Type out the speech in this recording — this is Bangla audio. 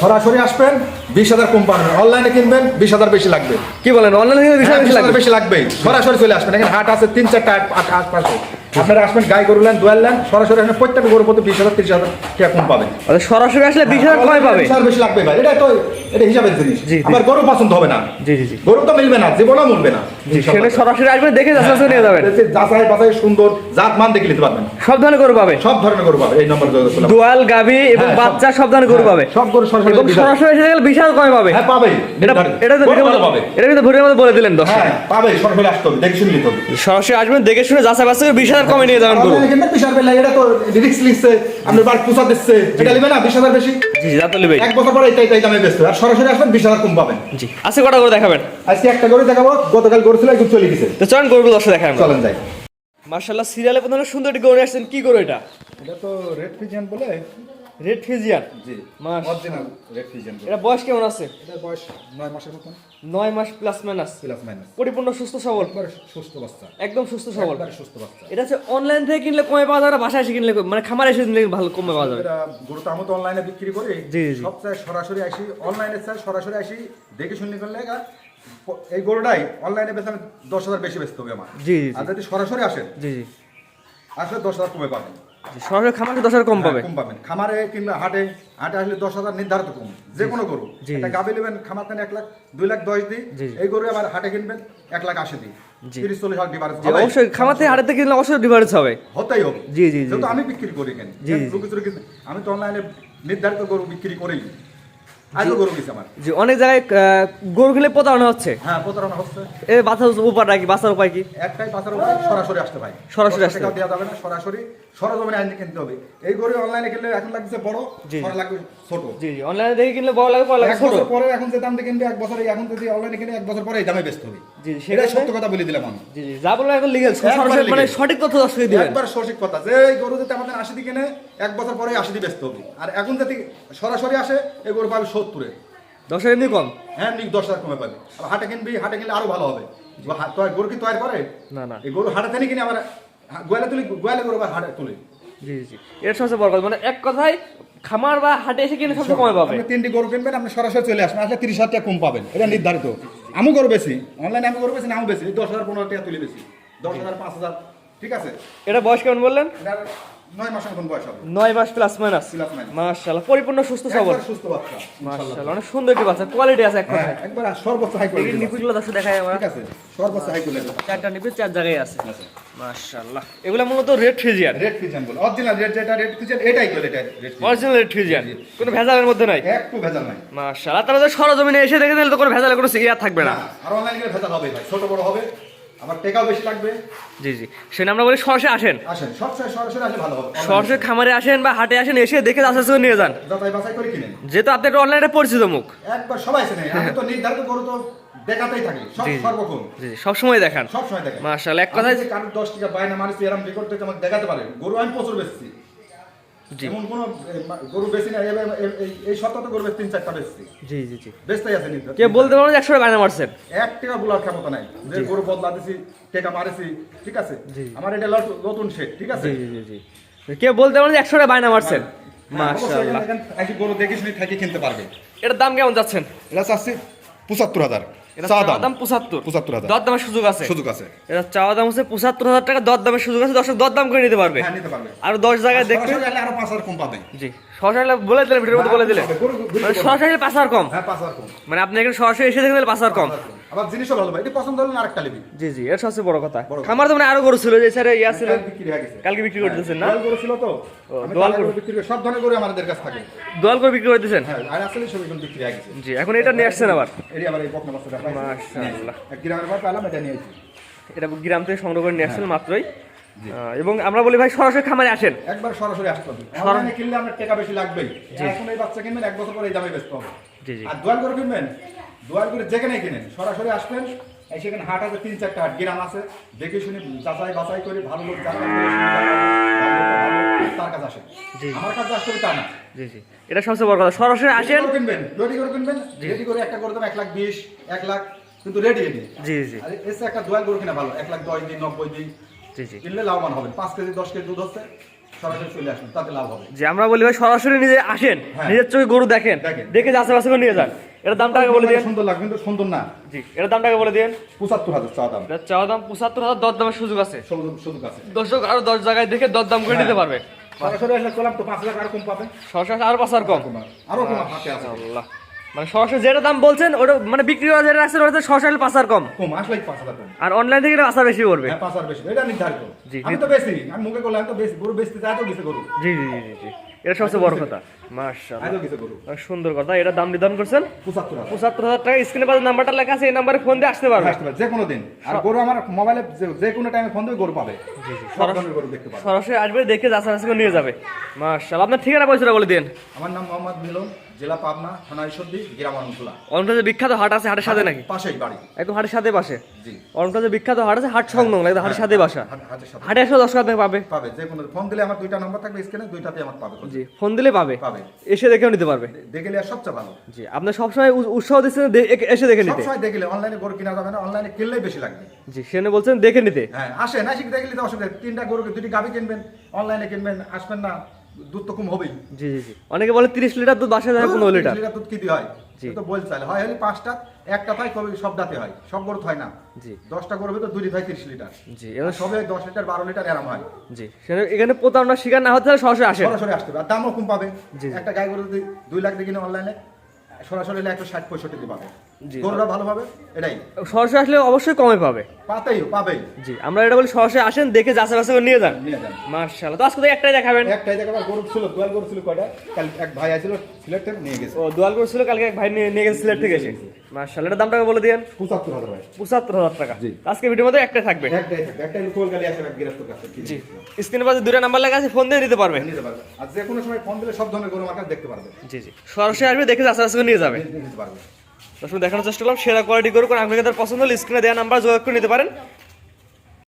সরাসরি আসবেন বিশ হাজার কম পাবেন অনলাইনে কিনবেন বিশ হাজার বেশি লাগবে। কি বলেন অনলাইন হ্যাঁ, বেশি লাগবে? হাজার বেশি লাগবেই। সরাসরি চলে আসবেন। এখানে হাট আছে তিন চারটা হাট হাট- হাট পাশে আপনারা আসবেন গাই গরু নেন দোয়াল লেন সরাসরি আসবেন প্রত্যেকটা গরু প্রতি বিশ হাজার তিরিশ হাজার টাকা কম পাবেন। আচ্ছা, সরাসরি আসলে বিশ হাজার কয় পাবে? বিশ হাজার বেশি লাগবে ভাই। এটা তো এটা হিসাবের জিনিস। আমার গরু পছন্দ হবে না। জি জি জি। গরু তো মিলবে না জীবনও মিলবে না। জি সরাসরি আসবেন দেখে যাচাই নিয়ে যাবেন। যাচাই বাছাই সুন্দর জাত মান দেখে নিতে পারবেন। সব ধরনের গরু পাবে। সব ধরনের গরু পাবে এই নম্বর দোয়াল গাবি এবং হ্যাঁ, বাচ্চা সব ধরনের গরু হ্যাঁ, পাবে। সব গরু সরাসরি এবং সরাসরি এসে গেলে বিশাল কয় পাবে? হ্যাঁ পাবেই। এটা এটা তো পাবে। এটা কিন্তু ভিডিওর মধ্যে বলে দিলেন দশ হ্যাঁ পাবে সরাসরি আসতে হবে দেখে শুনে নিতে হবে। সরাসরি আসবেন দেখে শুনে যাচাই বাছাই করে বিশ হাজার কমে নিয়ে যাবেন গরু। বিশ হাজার বেলা, এটা তো রিক্স লিখছে আপনার বার পুষা দিচ্ছে। এটা নেবে না বিশ হাজার বেশি। জি জি জাতলি ভাই এক বছর পরে এটাই এটাই দামে বেচতে আর সরাসরি আসবেন বিশ হাজার কম পাবেন। জি আছে কটা করে দেখাবেন? আজকে একটা গরু দেখাবো গতকাল গরু ছিল একটু চলে গেছে। তো চলেন গরুগুলো দশটা দেখাবেন চলেন যাই। মার্শাল্লাহ সিরিয়ালে প্রথমে সুন্দর একটি গরু আসছেন। কি গরু এটা? এটা তো রেড ফিজিয়ান বলে। Red Friesian? জি। মাস অরিজিনাল রেড ফিজিয়ান এটা বয়স কেমন আছে? এটা বয়স নয় মাসের মতন। নয় মাস প্লাস মাইনাস প্লাস মাইনাস পরিপূর্ণ সুস্থ সবল? একবারে সুস্থ বাচ্চা। একদম সুস্থ সবল? একবারে সুস্থ বাচ্চা। এটা হচ্ছে অনলাইন থেকে কিনলে কমে পাওয়া যাবে না বাসায় এসে কিনলে মানে খামারে এসে কিনলে ভালো কমে পাওয়া যাবে। এটা গরু তো আমি তো অনলাইনে বিক্রি করি। জি, জি। সব চাই সরাসরি আসি অনলাইনে চাই সরাসরি আসি দেখে শুনে করলে এই গরুটাই অনলাইনে বেচে আমি দশ হাজার বেশি বেচতে হবে আমার। জি, জি। আর যদি সরাসরি আসেন জি জি। আসলে দশ হাজার কমে পাবেন। সরাসরি খামারে দশ হাজার কম পাবে হ্যাঁ, কম পাবেন। খামারে কিংবা হাটে হাটে আসলে দশ হাজার নির্ধারিত কম যে কোনো গরু। একটা গাবি নেবেন খামার এক লাখ দুই লাখ দশ দিই। এই গরু আবার হাটে কিনবেন এক লাখ আশি দিই। তিরিশ চল্লিশ হাজার ডিফারেন্স অবশ্যই খামার থেকে হাটের কিনলে অবশ্যই ডিফারেন্স হবে। হতেই হবে। জি, জি, জি, যেহেতু আমি বিক্রি করি কেন আমি তো অনলাইনে নির্ধারিত গরু বিক্রি করেই অনেক জায়গায় আহ, গরু খেলে প্রতারণা হচ্ছে। হ্যাঁ প্রতারণা হচ্ছে। এ বাচ্চা উপায় কি? বাচ্চার উপায় কি? একটাই পাঁচের উপরে সরাসরি আসতে ভাই। সরাসরি আসতে দেওয়া যাবে না সরাসরি সরজমিনে আইনে কিনতে হবে। এই গরু অনলাইনে কিনলে এখন লাগছে বড়। সরা লাগবে ছোট। জি জি। অনলাইনে দেখে কিনলে বড় লাগে বড় লাগে এক ছোট। পরে এখন যে দাম দিয়ে কিনবে এক বছরে এখন যদি অনলাইনে কিনে এক বছর পরে এই দামে বেচতে হবে। জি, সেটাই সত্য কথা বলে দিলাম আমি। জি জি। যা বললাম এখন একবারে মানে। সঠিক দর্শকে দিবেন। একবার সঠিক কথা। যে এই গরু যদি আমাদের আশি দিয়ে কিনে এক বছর পরে আশি দিয়ে বেচতে হবে। আর এখন যদি সরাসরি আসে এই গরু পাবে সত্তরে। দশের এমনি কম? হ্যাঁ নিক দশ হাজার কমে পাবে। আর হাটে কিনবি হাটে কিনলে আরও ভালো হবে। গরু কি তৈরি করে? না না। এই গরু হাটে কিনে আবার হা- গোয়ালে তুলি গোয়ালে করে আবার হাটে তুলে। জি জি এটা সবচেয়ে বড় কথা মানে এক কথায় খামার বা হাটে এসে কিনে সবচেয়ে কমে পাবে। আপনি তিনটি গরু কিনবেন আপনি সরাসরি চলে আসবেন আসলে তিরিশ হাজার টাকা কম পাবেন এটা নির্ধারিত। আমি গরু বেশি অনলাইনে আমি গরু বেশি না আমি বেশি দশ হাজার পনেরো টাকা তুলে বেশি। দশ হাজার পাঁচ হাজার ঠিক আছে? এটা বয়স কেমন বললেন? এটার নয় মাসের মতন বয়স হবে। নয় মাস প্লাস মাইনাস Plus minus। মাশাআল্লাহ পরিপূর্ণ সুস্থ সবল। সুস্থ বাচ্চা মাশাআল্লাহ অনেক সুন্দর একটি বাচ্চা কোয়ালিটি আছে এক হ্যাঁ কথায় একবার সর্বোচ্চ হাই কোয়ালিটি নিপিগুলো দর্শক দেখায় আমরা। ঠিক আছে সর্বোচ্চ হাই কোয়ালিটি চারটা নিপি চার জায়গায় আছে। মাশাআল্লাহ এগুলো মূলত রেড ফ্রিজিয়ান রেড ফিজিয়ান বলে। অরিজিনাল রেড যেটা রেড ফিজিয়ান এটাই বলে এটা অরিজিনাল রেড ফ্রিজিয়ান কোনো ভেজালের মধ্যে নাই। একটু ভেজাল নাই। মাশাআল্লাহ তারা সরজমিনে এসে দেখে দিলে তো কোনো ভেজালের কোনো ইয়া থাকবে না। না আর অনলাইনে ভেজাল হবে ভাই। ছোট বড় হবে আবার টেকাও বেশি লাগবে। জি জি। সেটা আমরা বলি সরাসরি আসেন। আসেন সবসময় সরাসরি আসলে ভালো হবে। সরাসরি খামারে আসেন বা হাটে আসেন এসে দেখে আস্তে করে নিয়ে যান। যাচাই বাছাই করে কিনেন। যেহেতু আপনি একটা অনলাইনে পরিচিত মুখ। একবার সবাই চেনে। আমি তো নির্ধারিত গরু তো দেখাতেই থাকি। সব। সর্বক্ষণ জি। সব সবসময় দেখান। সব সময় দেখেন। মাশাআল্লাহ এক কথায় যে কারণ 10 টাকা বায়না মানুষ এরকম রেকর্ড থেকে আমাকে দেখাতে পারে গরু আমি প্রচুর বেচছি। এমন কোনো গরু বেশি না এই- সপ্তাহে গরু তিন চারটা বেচছি। জি জি জি। বেচতেই আছে কে বলতে বায়না মারছেন এক টাকা বলার ক্ষমতা নাই। যে গরু বদলা দিছি টেকা মারেছি ঠিক আছে। আমার এটা নতুন শেড ঠিক আছে? জি জি জি জি। কে বলতে পারব যে একশো বায়না মারছেন মাশাআল্লাহ। গরু দেখে শুনে থাকি কিনতে পারবে। এটার দাম কেমন যাচ্ছেন? এটা চাচ্ছি পঁচাত্তর হাজার। চাওয়া দাম। দাম পঁচাত্তর। পঁচাত্তর হাজার। দর দামের সুযোগ আছে। সুযোগ আছে। এটা চাওয়া দাম হচ্ছে পঁচাত্তর হাজার টাকা দর দামের সুযোগ আছে দর্শক দর দাম করে নিতে পারবে। হ্যাঁ নিতে পারবে। আর দশ জায়গায় দেখবে সরাসরি আরও পাঁচ হাজার কম পাবে জি সরাসরি বলে দিলেন ভিডিওর মধ্যে বলে দিলেন। গরু- মানে সরাসরি পাঁচ হাজার কম। হ্যাঁ পাঁচ হাজার কম। মানে আপনি এখানে সরাসরি এসে দেখবেন পাঁচ হাজার কম। আবার জিনিসও ভালো ভাই এটা পছন্দ হলো না আরেকটা নিবি। জি জি এটা সবচেয়ে বড় কথা। খামার তো মানে আরও গরু ছিল যে স্যার ইয়া ছিল হয়ে কালকে বিক্রি করে দিয়েছেন না? গরু ছিল তো। দোয়াল গরু। বিক্রি সব ধরনের গরু আমাদের কাছে থাকে। দোয়াল করে বিক্রি করে দিয়েছেন হ্যাঁ আর আসলে সব এখন বিক্রি হয়ে গেছে। জি এখন এটা নিয়ে আসছেন আবার? এটি আবার এই বকনা মাশাআল্লাহ। এক গ্রামের পর পেলাম এটা নিয়ে এটা গ্রাম থেকে সংগ্রহ করে নিয়ে আসছেন মাত্রই। আহ, এবং আমরা বলি ভাই সরাসরি খামারে আসেন। একবার সরাসরি আসতে হবে। অনলাইনে কিনলে আমার টাকা বেশি লাগবেই। এখন এই বাচ্চা কিনবেন এক বছর পরে এই দামে বেচতে হবে। জি জি। আর দোয়াল করে কিনবেন? দোয়াল করে যেখানে কিনেন। সরাসরি আসবেন এই সেখানে হাট আছে তিন চারটা হাট গ্রাম আছে। দেখে শুনে যাচাই বাছাই করে ভালো লোক করে করে, তার কাছে আসেন। জি। আমার কাছে আসতে হবে তা না। জি জি। এটা সবচেয়ে বড় কথা। সরাসরি আসেন। কিনবেন রেডি করে কিনবেন। রেডি করে একটা করে দেবেন এক লাখ বিশ এক লাখ কিন্তু রেডি রেডি জি জি। আর এসে একটা দোয়াল গরু কিনা ভালো এক লাখ দশ দিন নব্বই দিন। কিনলে লাভবান হবেন। পাঁচ কেজি দশ কেজি দুধ হচ্ছে সরাসরি চলে আসুন তাতে লাভ হবে। যে আমরা বলি ভাই সরাসরি নিজে আসেন হ্যাঁ। নিজের চোখে গরু দেখেন। দেখে করে নিয়ে যান। এটার দামটা আগে বলে দিন সুন্দর লাগবে কিন্তু সুন্দর না। জি এটার দামটা আগে বলে দিন পঁচাত্তর হাজার চা দাম। এটা চাওয়া দাম পঁচাত্তর হাজার দর দামের সুযোগ আছে। শুধু কাছে দর্শক আরও দশ জায়গায় দেখে দর দাম করে নিতে হ্যাঁ। পারবে। সরাসরি আসলে করলাম তো পাঁচ লাখ আর কম পাবে সরাসরি আরও পাঁচ আর কম আরও কম আছে। আল্লাহ মানে সরাসরি যেটা দাম বলছেন ওটা মানে বিক্রি করা যেটা আছে ওটা পাঁচ কম। পাঁচ আর অনলাইন থেকে বেশি পড়বে। হ্যাঁ পাঁচ বেশি। এটা নির্ধারিত। জি, আমি তো বেশি আমি মুখে করলাম তো বেশি গরু বেচতে চাই তো কিছু গরু। জি জি জি জি এটা সবচেয়ে বড় কথা। সুন্দর কথা। এটা দাম নির্ধারণ করছেন? পঁচাত্তর হাজার। পঁচাত্তর হাজার টাকা। স্ক্রিনে পাশে নাম্বারটা লেখা আছে এই নাম্বারে ফোন দিয়ে আসতে পারবে যে কোনো দিন। আর গরু আমার মোবাইলে যে- কোনো টাইমে ফোন দিয়ে গরু পাবে। সরাসরি আসবে দেখে যাচাই করে নিয়ে যাবে। মাশাআল্লাহ। আপনার ঠিকানা পয়সাটা বলে দিন। আমার নাম মোহাম্মদ মিলন। জেলা পাবনা থানা ঈশ্বরদী গ্রাম বিখ্যাত হাট আছে হাটের সাথে নাকি? পাশেই বাড়ি। একদম হাটের সাথে পাশে? জি। বিখ্যাত হাট আছে হাট সংলগ্ন একদম হাটের সাথে বাসা হাটে এসে দশ টাকা পাবে। পাবে যে কোনো ফোন দিলে আমার দুইটা নম্বর থাকবে স্ক্রিনে দুইটাতে আমার পাবে। জি ফোন দিলে পাবে। পাবে। এসে দেখেও নিতে পারবে। দেখে আর সবচেয়ে ভালো। জি আপনি সবসময় উৎ- উৎসাহ দিচ্ছেন এসে দেখে নিতে। সবসময় দেখলে অনলাইনে গরু কিনা যাবে না অনলাইনে কিনলেই বেশি লাগবে। জি সেখানে বলছেন দেখে নিতে। হ্যাঁ আসেন আসি দেখলে তো অসুবিধা। তিনটা গরু দুটি গাভি কিনবেন অনলাইনে কিনবেন আসবেন না। দুধ তো কম হবেই। জি জি জি। অনেকে বলে তিরিশ লিটার দুধ বাসায় যায় পনেরো লিটার। লিটার দুধ কি দিয়ে হয়? জি। তো চাইলে হয় হলে পাঁচটা একটা কবে সব দাঁতে হয়। সব গরু হয় না। জি। দশটা গরু তো দুটি হয় তিরিশ লিটার। জি সবে দশ লিটার বারো লিটার এরম হয়। জি সেখানে এখানে প্রতারণার শিকার না হতে হলে সরাসরি আসেন সরাসরি আসতে হবে। আর দামও কম পাবে। একটা গাই গরু যদি দুই লাখ দিয়ে কিনে অনলাইনে সরাসরি হলে একশো ষাট পঁয়ষট্টি দিয়ে পাবে। ভালো পাবে এটাই। সরাসরি আসলে অবশ্যই কমে পাবে। পাতেই পাবেই। জি আমরা এটা বলি সরাসরি আসেন দেখে যাচাই বাছাই নিয়ে যান। নিয়ে যান। মার্শাল্লাহ তো আজকে তো একটাই দেখাবেন। একটাই জায়গা গরু ছিল দোয়াল গরু ছিল কয়টা? কাল এক ভাই আছিল সিলেট থেকে নিয়ে গেছে। ও দোয়াল করছিল কালকে এক ভাই নিয়ে নিয়ে গেছে সিলেট থেকে এসে। মার্শাল্লাহ দামটাকে বলে দিয়েন। পঁচাত্তর হাজার ভাই। পঁচাত্তর হাজার টাকা। জি। আজকে ভিডিওর মধ্যে একটাই থাকবে। একটাই থাকবে। একটাই কোল গালি আসবে গৃহস্থ কাছে। জি। স্ক্রিনে পাশে দুটো নাম্বার লেখা আছে ফোন দিয়ে নিতে পারবে নিতে পারবে আর যে কোনো সময় ফোন দিলে সব ধরনের গরু আমার কাছে দেখতে পারবে। জি জি। সরাসরি আসবে দেখে যাচাই বাছাই নিয়ে যাবে। নিতে পারবে। দেখানোর চেষ্টা করলাম, সেরা কোয়ালিটি করুক আপনাকে তার পছন্দ হলে স্ক্রিনে দেওয়া নাম্বার যোগাযোগ করে নিতে পারেন।